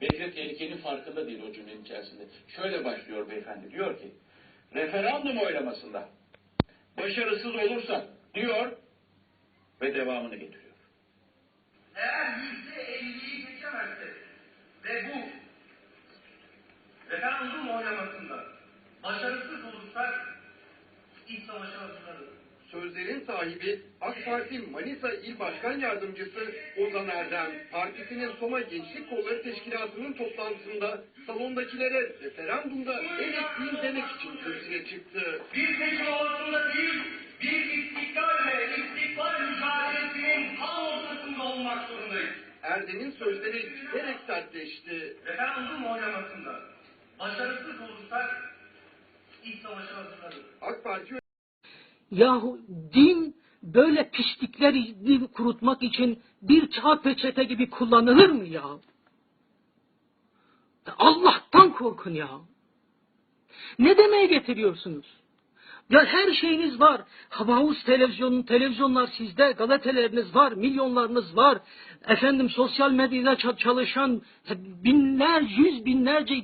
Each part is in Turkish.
beyefendi de tehlikenin farkında değil o cümlenin içerisinde. Şöyle başlıyor beyefendi. Diyor ki referandum oylamasında başarısız olursa diyor ve devamını getiriyor. eğer yüzde elliyi geçemezse ve bu referandum oylamasında başarısız olursak iç savaşa hazırlanırız. Sözlerin sahibi AK Parti Manisa İl Başkan Yardımcısı Ozan Erdem, partisinin Soma Gençlik Kolları Teşkilatı'nın toplantısında salondakilere referandumda evet değil demek için kürsüye çıktı. Bir seçim havasında değil, bir istiklal ve istikbal mücadelesinin tam ortasında olmak zorundayız. Erdem'in sözleri giderek sertleşti. Referandum oylamasında başarısız olursak iç savaşa hazırlanırız. AK Parti Yahu din böyle pislikleri kurutmak için bir kağıt peçete gibi kullanılır mı ya? Allah'tan korkun ya. Ne demeye getiriyorsunuz? Ya her şeyiniz var. Havuz televizyonun, televizyonlar sizde, gazeteleriniz var, milyonlarınız var. Efendim sosyal medyada ça- çalışan binler, yüz binlerce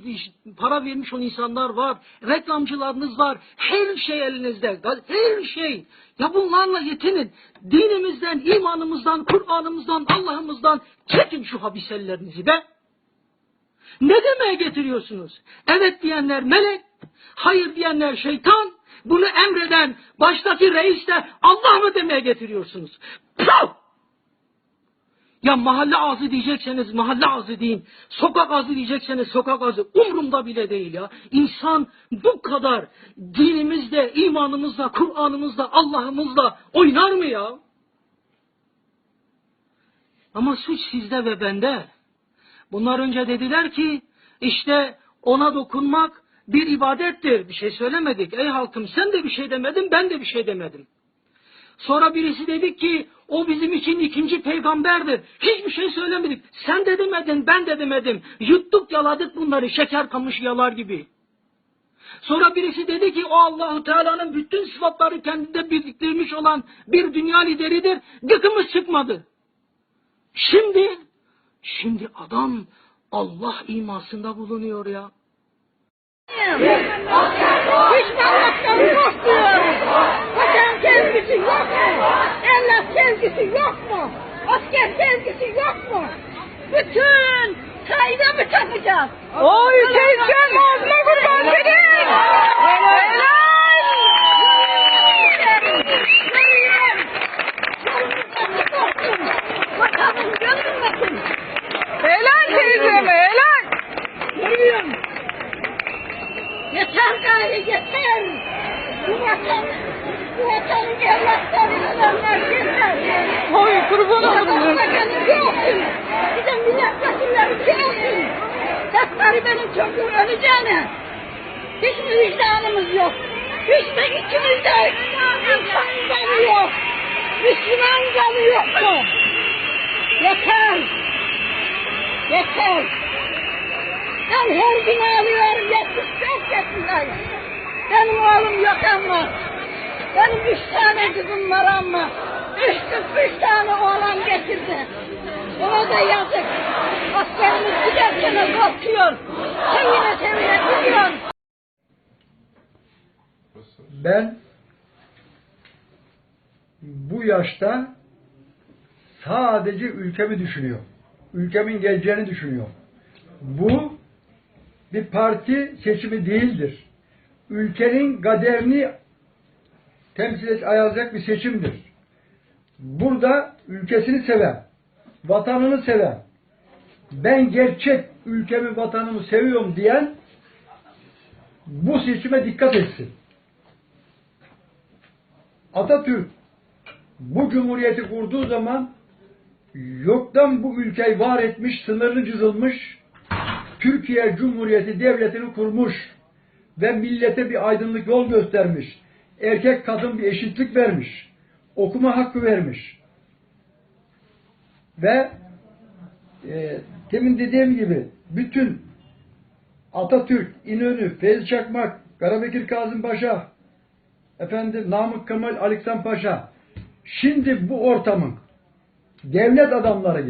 para vermiş olan insanlar var. Reklamcılarınız var. Her şey elinizde. Her şey. Ya bunlarla yetinin. Dinimizden, imanımızdan, Kur'an'ımızdan, Allah'ımızdan çekin şu habisellerinizi be. Ne demeye getiriyorsunuz? Evet diyenler melek, hayır diyenler şeytan, bunu emreden baştaki reis de Allah mı demeye getiriyorsunuz? Puh! Ya mahalle ağzı diyecekseniz mahalle ağzı deyin. Sokak ağzı diyecekseniz sokak ağzı. Umrumda bile değil ya. İnsan bu kadar dinimizde, imanımızla, Kur'an'ımızla, Allah'ımızla oynar mı ya? Ama suç sizde ve bende. Bunlar önce dediler ki işte ona dokunmak bir ibadettir. Bir şey söylemedik. Ey halkım sen de bir şey demedin ben de bir şey demedim. Sonra birisi dedi ki o bizim için ikinci peygamberdir. Hiçbir şey söylemedik. Sen de demedin ben de demedim. Yuttuk yaladık bunları şeker kamış yalar gibi. Sonra birisi dedi ki o Allahu Teala'nın bütün sıfatları kendinde biriktirmiş olan bir dünya lideridir. Gıkımız çıkmadı. Şimdi, şimdi adam Allah imasında bulunuyor ya. Düşmanlıktan korkuyoruz. Vatan sevgisi yok mu? Evlat sevgisi yok mu? Asker sevgisi yok mu? Bütün sayda mı takacağız? Oy teyzem ağzına kurban senin. Vatanın görünmesin. Helal teyzeme helal. Görüyorum. Yeter gayrı yeter. Bu vatan, vatanın evlatlarını ölenler yeter. Oy kurban olurum. vatanı yoksun. Bize milletvekilleri benim çocuğum öleceğine. Hiçbir vicdanımız yok. Hiçbir içimizde insan canı yok. Müslüman canı yok mu? Yeter. Yeter. Ben her gün ağlıyorum 75 yaşındayım. Benim oğlum yok ama. Benim üç tane kızım var ama. Üç kız üç tane oğlan getirdi. Ona da yazık. Askerimiz giderken korkuyor. Sevine sevine gidiyor. Ben bu yaşta sadece ülkemi düşünüyorum. Ülkemin geleceğini düşünüyorum. Bu bir parti seçimi değildir. Ülkenin kaderini temsil ayarlayacak bir seçimdir. Burada ülkesini seven, vatanını seven, ben gerçek ülkemi, vatanımı seviyorum diyen bu seçime dikkat etsin. Atatürk bu cumhuriyeti kurduğu zaman yoktan bu ülkeyi var etmiş, sınırını çizilmiş, Türkiye Cumhuriyeti devletini kurmuş ve millete bir aydınlık yol göstermiş. Erkek kadın bir eşitlik vermiş. Okuma hakkı vermiş. Ve e, demin dediğim gibi bütün Atatürk, İnönü, Feyzi Çakmak, Karabekir Kazım Paşa, efendim Namık Kemal, Aleksan Paşa. Şimdi bu ortamın devlet adamları gibi